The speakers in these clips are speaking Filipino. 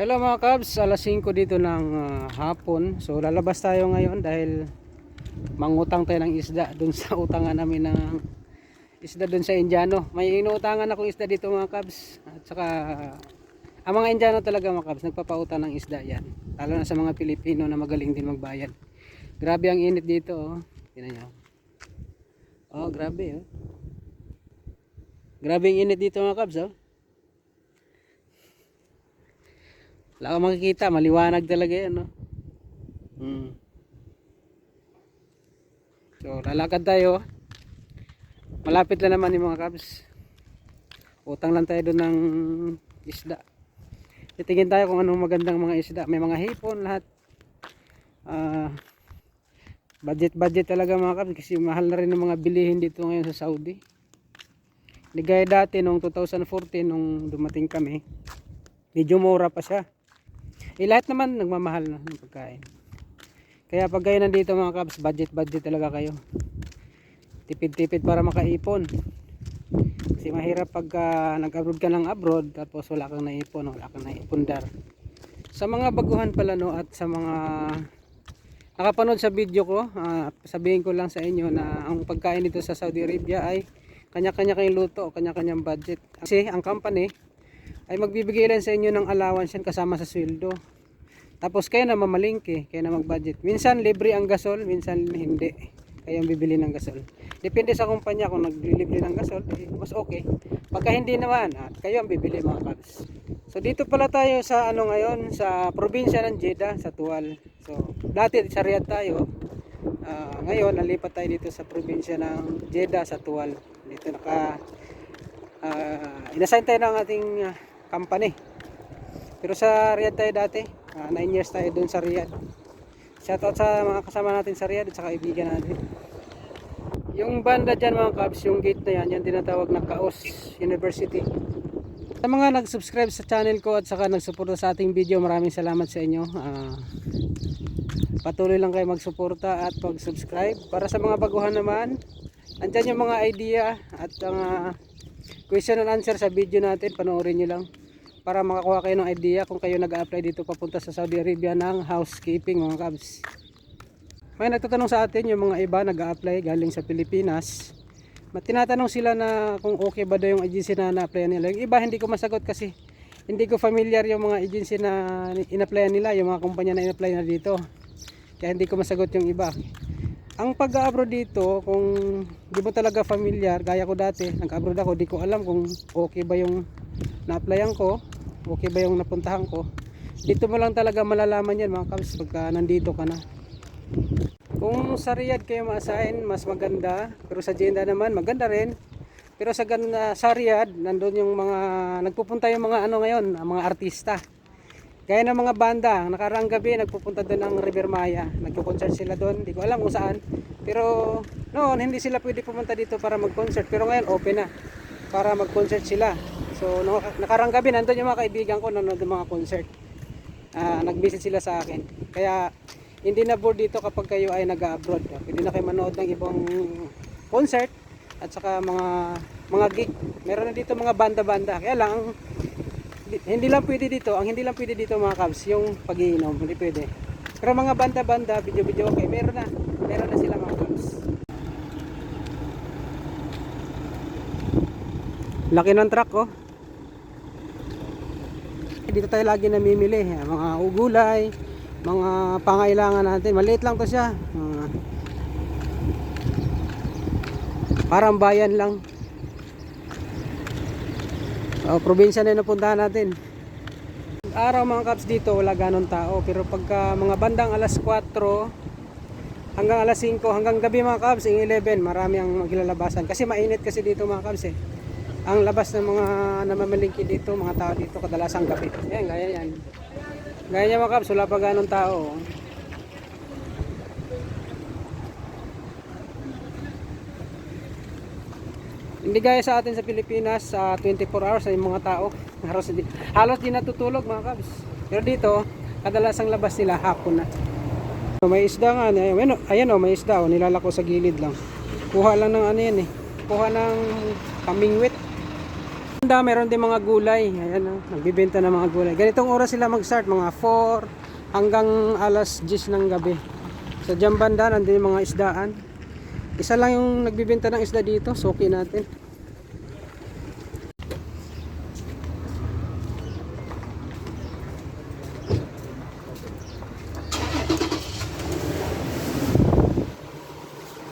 Hello mga Cubs, alas 5 dito ng ah, hapon. So lalabas tayo ngayon dahil mangutang tayo ng isda dun sa utangan namin ng isda dun sa Indiano. May inuutangan akong isda dito mga Cubs. At saka ang mga Indiano talaga mga Cubs, nagpapautang ng isda yan. Lalo na sa mga Pilipino na magaling din magbayad. Grabe ang init dito oh. Tingnan nyo. Oh, grabe oh. Grabe ang init dito mga Cubs oh. Wala kang makikita, maliwanag talaga yan, no? Hmm. So, lalakad tayo. Malapit na naman yung mga cabs. Utang lang tayo doon ng isda. Titingin tayo kung anong magandang mga isda. May mga hipon, lahat. Ah, budget budget talaga mga cabs kasi mahal na rin ng mga bilihin dito ngayon sa Saudi. Hindi gaya dati nung 2014 nung dumating kami. Medyo mura pa siya. Eh lahat naman nagmamahal na ng pagkain. Kaya pag kayo nandito mga kabs, budget budget talaga kayo. Tipid-tipid para makaipon. Kasi mahirap pag ah, nag-abroad ka ng abroad tapos wala kang naipon, wala kang naipundar. Sa mga baguhan pala no at sa mga nakapanood sa video ko, ah, sabihin ko lang sa inyo na ang pagkain dito sa Saudi Arabia ay kanya-kanya kayong luto kanya-kanyang budget. Kasi ang company ay magbibigay lang sa inyo ng allowance yan kasama sa sweldo. Tapos kayo na mamalingke, kayo na mag-budget. Minsan libre ang gasol, minsan hindi. Kayo ang bibili ng gasol. Depende sa kumpanya kung naglilibre ng gasol, eh, mas okay. Pagka hindi naman, at kayo ang bibili mga kabs. So dito pala tayo sa ano ngayon, sa probinsya ng Jeddah, sa Tuwal. So dati sa Riyadh tayo. Ah, ngayon, nalipat tayo dito sa probinsya ng Jeddah, sa Tuwal. Dito naka uh, inassign tayo ng ating ah, company. Pero sa Riyadh tayo dati, 9 years tayo doon sa Riyadh. Shoutout sa mga kasama natin sa Riyadh at sa kaibigan natin. Yung banda dyan mga kabs, yung gate na yan, yan tinatawag na Kaos University. Sa mga nag-subscribe sa channel ko at saka nagsuporta sa ating video, maraming salamat sa inyo. Ah, patuloy lang kayo magsuporta at pag-subscribe. Para sa mga baguhan naman, andyan yung mga idea at mga question and answer sa video natin, panoorin nyo lang para makakuha kayo ng idea kung kayo nag-apply dito papunta sa Saudi Arabia ng housekeeping mga kabs. May nagtatanong sa atin yung mga iba nag-apply galing sa Pilipinas. Tinatanong sila na kung okay ba daw yung agency na na-apply nila. Yung iba hindi ko masagot kasi hindi ko familiar yung mga agency na in-apply nila, yung mga kumpanya na in-apply na dito. Kaya hindi ko masagot yung iba. Ang pag-abroad dito, kung di mo talaga familiar, gaya ko dati, nag-abroad ako, di ko alam kung okay ba yung na-applyan ko, okay ba yung napuntahan ko. Dito mo lang talaga malalaman yan mga kabs pagka nandito ka na. Kung sa Riyadh kayo ma-assign, mas maganda. Pero sa Jeddah naman, maganda rin. Pero sa, ganda, sa Riyadh, nandun yung mga, nagpupunta yung mga ano ngayon, ang mga artista. Gaya ng mga banda, nakaraang gabi nagpupunta doon ng River Maya. Nagko-concert sila doon, hindi ko alam kung saan. Pero noon hindi sila pwede pumunta dito para mag-concert. Pero ngayon open na para mag-concert sila. So no, nakaraang gabi nandun yung mga kaibigan ko nanonood ng mga concert. Ah, nag-visit sila sa akin. Kaya hindi na bored dito kapag kayo ay nag-abroad. Pwede na kayo manood ng ibang concert at saka mga mga gig. Meron na dito mga banda-banda. Kaya lang ang Di- hindi lang pwede dito, ang hindi lang pwede dito mga kabs, yung pagiinom, hindi pwede. Pero mga banda-banda, video-video, okay, meron na. Meron na sila mga kabs. Laki ng truck, oh. Dito tayo lagi namimili, mga ugulay, mga pangailangan natin. Maliit lang to siya. Mga parang bayan lang. O, probinsya na napuntahan natin. Araw mga kaps dito, wala ganon tao. Pero pagka mga bandang alas 4 hanggang alas 5, hanggang gabi mga kaps, yung 11, marami ang maglalabasan. Kasi mainit kasi dito mga kaps eh. Ang labas ng mga namamalingki dito, mga tao dito, kadalasang gabi. Yan, gaya yan. Gaya yan mga kaps, wala pa ganon tao. Hindi gaya sa atin sa Pilipinas, sa 24 hours ay mga tao. Halos di, halos di natutulog mga kabs. Pero dito, kadalasang labas nila hapon na. So, may isda nga, ayan, ayan o, may isda o, nilalako sa gilid lang. Kuha lang ng ano yan eh. Kuha ng kamingwit. Banda, meron din mga gulay. Ayan, oh, nagbibenta ng mga gulay. Ganitong oras sila mag-start, mga 4 hanggang alas 10 ng gabi. Sa dyan banda, nandun yung mga isdaan. Isa lang yung nagbibenta ng isda dito, suki natin.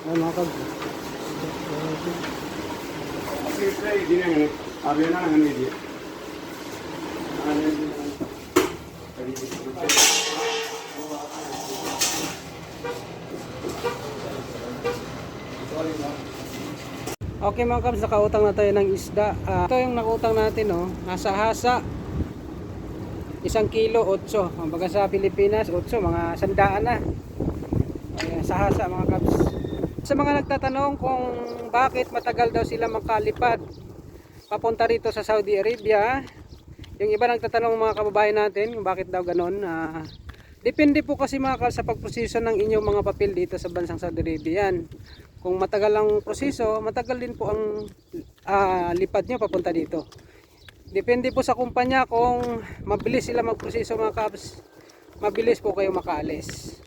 Ayan, mga kag. Di na sabi na nga media. Okay mga kabs, nakautang na tayo ng isda. Ah, ito yung nakutang natin, oh. Nasa hasa. Isang kilo, 8. Ang baga sa Pilipinas, 8, mga sandaan na. Ayan, sa hasa mga kabs. Sa mga nagtatanong kung bakit matagal daw sila makalipad papunta rito sa Saudi Arabia, yung iba nagtatanong mga kababayan natin kung bakit daw ganon. Ah, depende po kasi mga kabs sa pagproseso ng inyong mga papel dito sa bansang Saudi Arabia. Yan. Kung matagal ang proseso, matagal din po ang ah, lipad nyo papunta dito. Depende po sa kumpanya kung mabilis sila magproseso mga kabs, mabilis po kayo makaalis.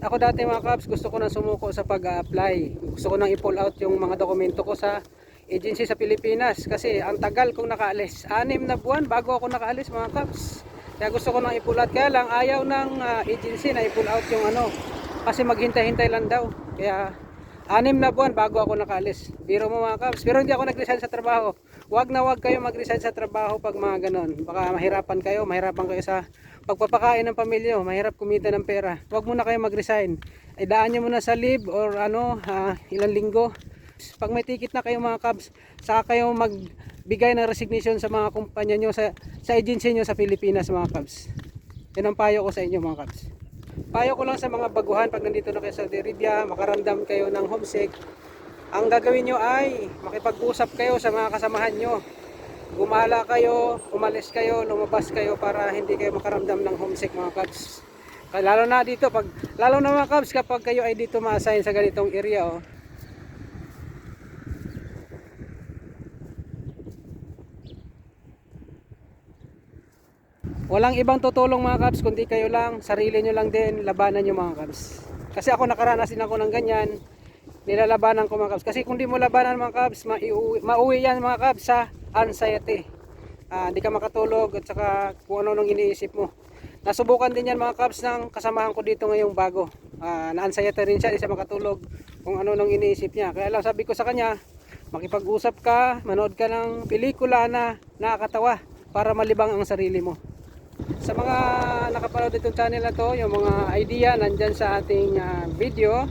Ako dati mga kabs, gusto ko na sumuko sa pag-apply. Gusto ko nang i-pull out yung mga dokumento ko sa agency sa Pilipinas kasi ang tagal kong nakaalis. Anim na buwan bago ako nakaalis mga kabs. Kaya gusto ko nang i-pull. Kaya lang ayaw ng ah, agency na i-pull out yung ano. Kasi maghintay-hintay lang daw. Kaya anim na buwan bago ako nakaalis. Biro mo mga kabs. Pero hindi ako nag-resign sa trabaho. Huwag na huwag kayo mag-resign sa trabaho pag mga ganon. Baka mahirapan kayo. Mahirapan kayo sa pagpapakain ng pamilya. Mahirap kumita ng pera. Huwag muna kayo mag-resign. Idaan nyo muna sa leave or ano, ah, ilang linggo. Pag may ticket na kayo mga kabs, saka kayo magbigay ng resignation sa mga kumpanya nyo, sa, sa agency nyo sa Pilipinas mga kabs. Yan ang payo ko sa inyo mga kabs. Payo ko lang sa mga baguhan pag nandito na kayo sa Saudi Arabia, makaramdam kayo ng homesick. Ang gagawin nyo ay makipag-usap kayo sa mga kasamahan nyo. Gumala kayo, umalis kayo, lumabas kayo para hindi kayo makaramdam ng homesick mga. Kaya Lalo na dito, pag, lalo na mga kabs kapag kayo ay dito ma-assign sa ganitong area oh, Walang ibang tutulong mga kabs kundi kayo lang, sarili nyo lang din, labanan nyo mga kabs. Kasi ako nakaranas din ako ng ganyan, nilalabanan ko mga kabs. Kasi kung di mo labanan mga kabs, maiuwi, mauwi yan mga kabs sa anxiety. Ah, Hindi ka makatulog at saka kung ano nung iniisip mo. Nasubukan din yan mga kabs ng kasamahan ko dito ngayong bago. Ah, na-anxiety rin siya, di siya makatulog kung ano nung iniisip niya. Kaya lang sabi ko sa kanya, makipag-usap ka, manood ka ng pelikula na nakakatawa para malibang ang sarili mo. Sa mga nakapanood itong channel na to, yung mga idea nandyan sa ating ah, video.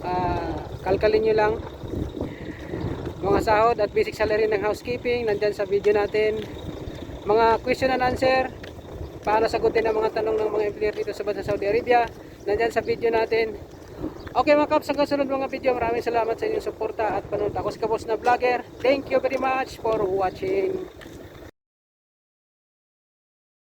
Ah, kalkalin nyo lang. Mga sahod at basic salary ng housekeeping nandyan sa video natin. Mga question and answer. Paano sagutin ang mga tanong ng mga employer dito sa bansa Saudi Arabia. Nandyan sa video natin. Okay mga kaps, hanggang sunod mga video. Maraming salamat sa inyong suporta at panood. Ako si Kabos na Vlogger. Thank you very much for watching.